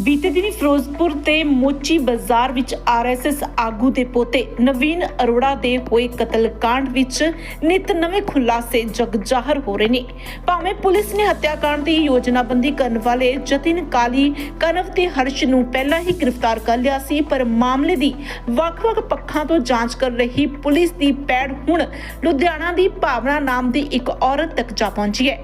ਬੀਤੇ ਦਿਨੀ ਫਿਰੋਜ਼ਪੁਰ ਤੇ ਮੋਚੀ ਬਾਜ਼ਾਰ ਵਿੱਚ ਆਰਐਸਐਸ ਆਗੂ ਦੇ ਪੋਤੇ ਨਵੀਨ ਅਰੋੜਾ ਦੇ ਹੋਏ ਕਤਲकांड ਵਿੱਚ ਨਿਤ ਨਵੇਂ ਖੁਲਾਸੇ ਜਗਜ਼ਾਹਰ ਹੋ ਰਹੇ ਨੇ। ਭਾਵੇਂ ਪੁਲਿਸ ਨੇ ਹੱਤਿਆਕਾਂਡ ਦੀ ਯੋਜਨਾਬੰਦੀ ਕਰਨ ਵਾਲੇ ਜਤਿਨ ਕਾਲੀ ਕਨਵ ਤੇ ਹਰਸ਼ ਨੂੰ ਪਹਿਲਾਂ ਹੀ ਗ੍ਰਿਫਤਾਰ ਕਰ ਲਿਆ ਸੀ, ਪਰ ਮਾਮਲੇ ਦੀ ਵੱਖ-ਵੱਖ ਪੱਖਾਂ ਤੋਂ ਜਾਂਚ ਕਰ ਰਹੀ ਪੁਲਿਸ ਦੀ ਪੈੜ ਹੁਣ ਲੁਧਿਆਣਾ ਦੀ ਭਾਵਨਾ ਨਾਮ ਦੀ ਇੱਕ ਔਰਤ ਤੱਕ ਜਾ ਪਹੁੰਚੀ ਹੈ।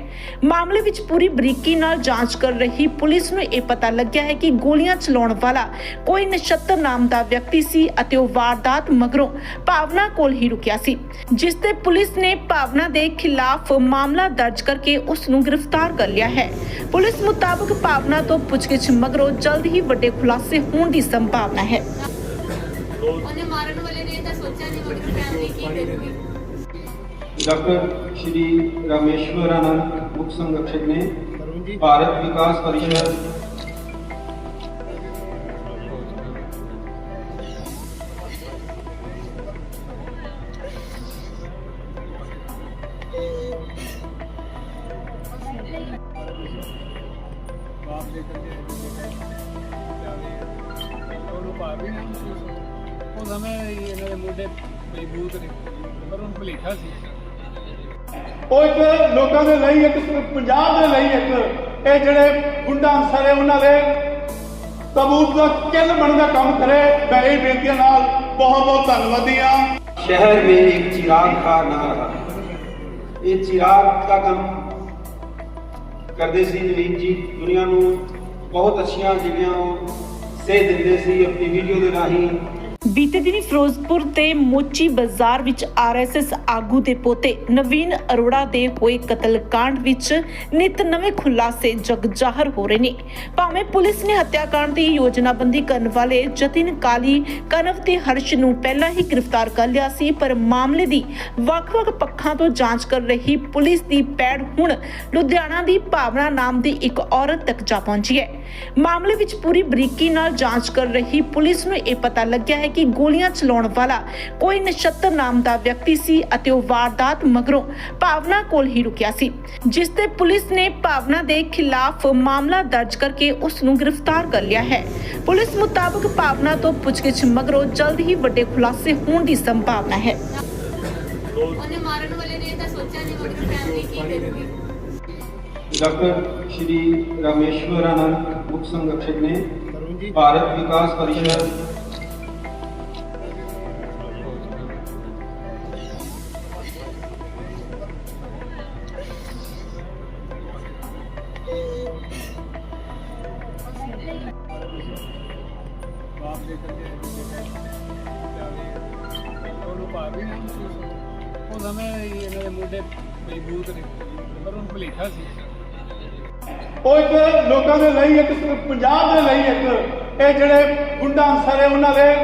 ਮਾਮਲੇ ਵਿੱਚ ਪੂਰੀ ਬਰੀਕੀ ਨਾਲ ਜਾਂਚ ਕਰ ਰਹੀ ਪੁਲਿਸ ਨੂੰ ਇਹ ਪਤਾ ਲੱਗਿਆ ਹੈ ਕਿ ਕਿ ਗੋਲੀਆਂ ਚਲਾਉਣ ਵਾਲਾ ਕੋਈ ਨਛੱਤਰ ਨਾਮ ਦਾ ਵਿਅਕਤੀ ਸੀ ਅਤੇ ਉਹ ਵਾਰਦਾਤ ਮਗਰੋਂ ਭਾਵਨਾ ਕੋਲ ਹੀ ਰੁਕਿਆ ਸੀ ਜਿਸ ਤੇ ਪੁਲਿਸ ਨੇ ਭਾਵਨਾ ਦੇ ਖਿਲਾਫ ਮਾਮਲਾ ਦਰਜ ਕਰਕੇ ਉਸ ਨੂੰ ਗ੍ਰਿਫਤਾਰ ਕਰ ਲਿਆ ਹੈ। ਪੁਲਿਸ ਮੁਤਾਬਕ ਭਾਵਨਾ ਤੋਂ ਪੁੱਛਗਿੱਛ ਮਗਰੋਂ ਜਲਦ ਹੀ ਵੱਡੇ ਖੁਲਾਸੇ ਹੋਣ ਦੀ ਸੰਭਾਵਨਾ ਹੈ। ਡਾਕਟਰ ਸ਼੍ਰੀ ਰਾਮੇਸ਼ਵਰਾਨੰਦ ਮੁੱਖ ਸੰਗਠਕ ਨੇ ਭਾਰਤ ਵਿਕਾਸ ਪਰਿਸ਼ਦ ਬਾਪ ਦੇ ਕਰਕੇ ਉਹਨੂੰ ਭਾਵ ਵੀ ਨਹੀਂ ਮਹਿਸੂਸ ਉਹ ਸਮੇਂ ਇਹਨਾਂ ਦੇ ਮੁੰਡੇ ਮਜ਼ਬੂਤ ਨੇ ਪਰ ਉਹਨੂੰ ਭੁਲੇਖਾ ਸੀ ਉਹ ਇੱਕ ਲੋਕਾਂ ਦੇ ਲਈ ਇੱਕ ਸਿਰਫ ਪੰਜਾਬ ਦੇ ਲਈ ਇੱਕ ਇਹ ਜਿਹੜੇ ਗੁੰਡਾ ਅਨਸਰ ਹੈ ਉਹਨਾਂ ਦੇ ਤਬੂਤ ਦਾ ਕਿੱਲ ਬਣਨ ਦਾ ਕੰਮ ਕਰੇ ਮੈਂ ਇਹ ਬੇਨਤੀਆਂ ਨਾਲ ਬਹੁਤ ਬਹੁਤ ਧੰਨਵਾਦੀ ਹਾਂ शहर में एक चिराग का ना रहा ਇਹ ਚਿਰਾਗ ਦਾ ਕੰਮ ਕਰਦੇ ਸੀ ਨਵੀਨ ਜੀ, ਦੁਨੀਆ ਨੂੰ ਬਹੁਤ ਅੱਛੀਆਂ ਜਿਹੜੀਆਂ ਉਹ ਸੇਧ ਦਿੰਦੇ ਸੀ, ਆਪਣੀ ਵੀਡੀਓ ਦੇ ਰਾਹੀਂ। ਬੀਤੇ ਦਿਨੀ ਫਿਰੋਜ਼ਪੁਰ ਤੇ ਮੋਚੀ ਬਾਜ਼ਾਰ ਵਿੱਚ ਆਰਐਸਐਸ ਆਗੂ ਦੇ ਪੋਤੇ ਨਵੀਨ ਅਰੋੜਾ ਦੇ ਹੋਏ ਕਤਲकांड ਵਿੱਚ ਨਿਤ ਨਵੇਂ ਖੁਲਾਸੇ ਜਗਜ਼ਾਹਰ ਹੋ ਰਹੇ ਨੇ। ਭਾਵੇਂ ਪੁਲਿਸ ਨੇ ਹੱਤਿਆਕਾਂਡ ਦੀ ਯੋਜਨਾਬੰਦੀ ਕਰਨ ਵਾਲੇ ਜਤਿਨ ਕਾਲੀ ਕਨਵ ਤੇ ਹਰਸ਼ ਨੂੰ ਪਹਿਲਾਂ ਹੀ ਗ੍ਰਿਫਤਾਰ ਕਰ ਲਿਆ ਸੀ, ਪਰ ਮਾਮਲੇ ਦੀ ਵੱਖ-ਵੱਖ ਪੱਖਾਂ ਤੋਂ ਜਾਂਚ ਕਰ ਰਹੀ ਪੁਲਿਸ ਦੀ ਪੈੜ ਹੁਣ ਲੁਧਿਆਣਾ ਦੀ ਭਾਵਨਾ ਨਾਮ ਦੀ ਇੱਕ ਔਰਤ ਤੱਕ ਜਾ ਪਹੁੰਚੀ ਹੈ। ਮਾਮਲੇ ਵਿੱਚ ਪੂਰੀ ਬਰੀਕੀ ਨਾਲ ਜਾਂਚ ਕਰ ਰਹੀ ਪੁਲਿਸ ਨੂੰ ਇਹ ਪਤਾ ਲੱਗਿਆ ਹੈ ਕਿ ਗੋਲੀਆਂ ਚਲਾਉਣ ਵਾਲਾ ਕੋਈ ਨਛੱਤਰ ਨਾਮ ਦਾ ਵਿਅਕਤੀ ਸੀ ਅਤੇ ਉਹ ਵਾਰਦਾਤ ਮਗਰੋਂ ਭਾਵਨਾ ਕੋਲ ਹੀ ਰੁਕਿਆ ਸੀ ਜਿਸ ਤੇ ਪੁਲਿਸ ਨੇ ਭਾਵਨਾ ਦੇ ਖਿਲਾਫ ਮਾਮਲਾ ਦਰਜ ਕਰਕੇ ਉਸ ਨੂੰ ਗ੍ਰਿਫਤਾਰ ਕਰ ਲਿਆ ਹੈ। ਪੁਲਿਸ ਮੁਤਾਬਕ ਭਾਵਨਾ ਤੋਂ ਪੁੱਛਗਿੱਛ ਮਗਰੋਂ ਜਲਦ ਹੀ ਵੱਡੇ ਖੁਲਾਸੇ ਹੋਣ ਦੀ ਸੰਭਾਵਨਾ ਹੈ। ਡਾਕਟਰ ਸ਼੍ਰੀ ਰਾਮੇਸ਼ਵਰਾਨੰਦ ਮੁੱਖ ਸੰਗਠਕ ਨੇ ਭਾਰਤ ਵਿਕਾਸ ਪਰਿਸ਼ਦ ਉਹ ਸਮੇਂ ਇਹਨਾਂ ਦੇ ਮੁੰਡੇ ਮਜ਼ਬੂਤ ਨੇ ਪਰ ਉਹਨੂੰ ਭਲੇਖਾ ਸੀ ਉਹ ਇੱਕ ਲੋਕਾਂ ਦੇ ਲਈ ਇੱਕ ਪੰਜਾਬ ਦੇ ਲਈ ਇੱਕ ਇਹ ਜਿਹੜੇ ਗੁੰਡਾ ਅਨਸਰ ਹੈ, ਉਹਨਾਂ ਦੇ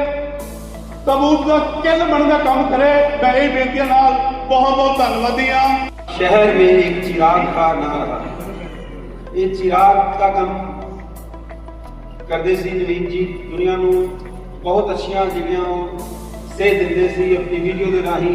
ਤਬੂਤ ਦਾ ਕਿਲ ਬਣਨ ਦਾ ਕੰਮ ਕਰੇ। ਬਈ ਬੇਨਤੀਆਂ ਨਾਲ ਬਹੁਤ ਬਹੁਤ ਧੰਨਵਾਦੀ ਆ ਸ਼ਹਿਰ ਵਿੱਚ ਇੱਕ ਚਿਰਾਗ ਦਾ ਨਾਮ ਹੈ ਇਹ ਚਿਰਾਗ ਦਾ ਕੰਮ ਕਰਦੇ ਸੀ ਨਵੀਨ ਜੀ। ਦੁਨੀਆ ਨੂੰ ਬਹੁਤ ਅੱਛੀਆਂ ਜਿਹੜੀਆਂ ਉਹ ਸੇਧ ਦਿੰਦੇ ਸੀ ਆਪਣੀ ਵੀਡੀਓ ਦੇ ਰਾਹੀਂ।